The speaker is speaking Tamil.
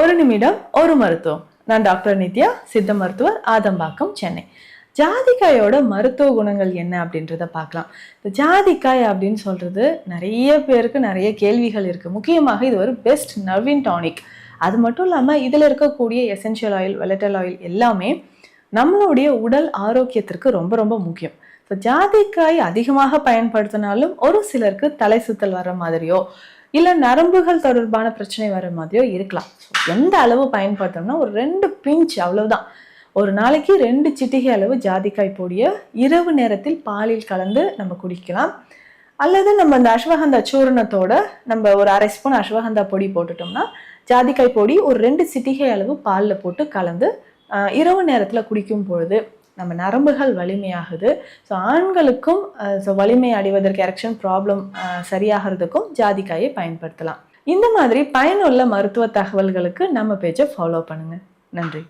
ஒரு நிமிடம் ஒரு மருத்துவம். நான் டாக்டர் நித்யா சித்த மருத்துவர் ஆதம்பாக்கம் சென்னை. ஜாதிக்காயோட மருத்துவ குணங்கள் என்ன அப்படின்றத பார்க்கலாம். இந்த ஜாதிக்காய் அப்படின்னு சொல்றது நிறைய பேருக்கு நிறைய கேள்விகள் இருக்கு. முக்கியமாக இது ஒரு பெஸ்ட் நர்வின் டானிக் அது மட்டும் இல்லாமல் இதில் இருக்கக்கூடிய எசென்ஷியல் ஆயில் வெலட்டல் ஆயில் எல்லாமே நம்மளுடைய உடல் ஆரோக்கியத்திற்கு ரொம்ப ரொம்ப முக்கியம். ஸோ ஜாதிக்காய் அதிகமாக பயன்படுத்தினாலும் ஒரு சிலருக்கு தலை சுத்தல் வர மாதிரியோ இல்லை நரம்புகள் தொடர்பான பிரச்சனை வர மாதிரியோ இருக்கலாம். எந்த அளவு பயன்படுத்தணும்னா ஒரு ரெண்டு பிஞ்ச் அவ்வளவுதான். ஒரு நாளைக்கு ரெண்டு சிட்டிகை அளவு ஜாதிக்காய் பொடியை இரவு நேரத்தில் பாலில் கலந்து நம்ம குடிக்கலாம். அல்லது நம்ம இந்த அஸ்வகந்தா சூரணத்தோட நம்ம ஒரு அரை ஸ்பூன் அஸ்வகந்தா பொடி போட்டுட்டோம்னா ஜாதிக்காய் பொடி ஒரு ரெண்டு சிட்டிகை அளவு பாலில் போட்டு கலந்து இரவு நேரத்தில் குடிக்கும் பொழுது நம்ம நரம்புகள் வலிமையாகுது. ஸோ ஆண்களுக்கும் ஸோ வலிமை அடைவதற்கு எரெக்ஷன் ப்ராப்ளம் சரியாகிறதுக்கும் ஜாதிக்காயை பயன்படுத்தலாம். இந்த மாதிரி பயனுள்ள மருத்துவ தகவல்களுக்கு நம்ம பேஜை ஃபாலோ பண்ணுங்க. நன்றி.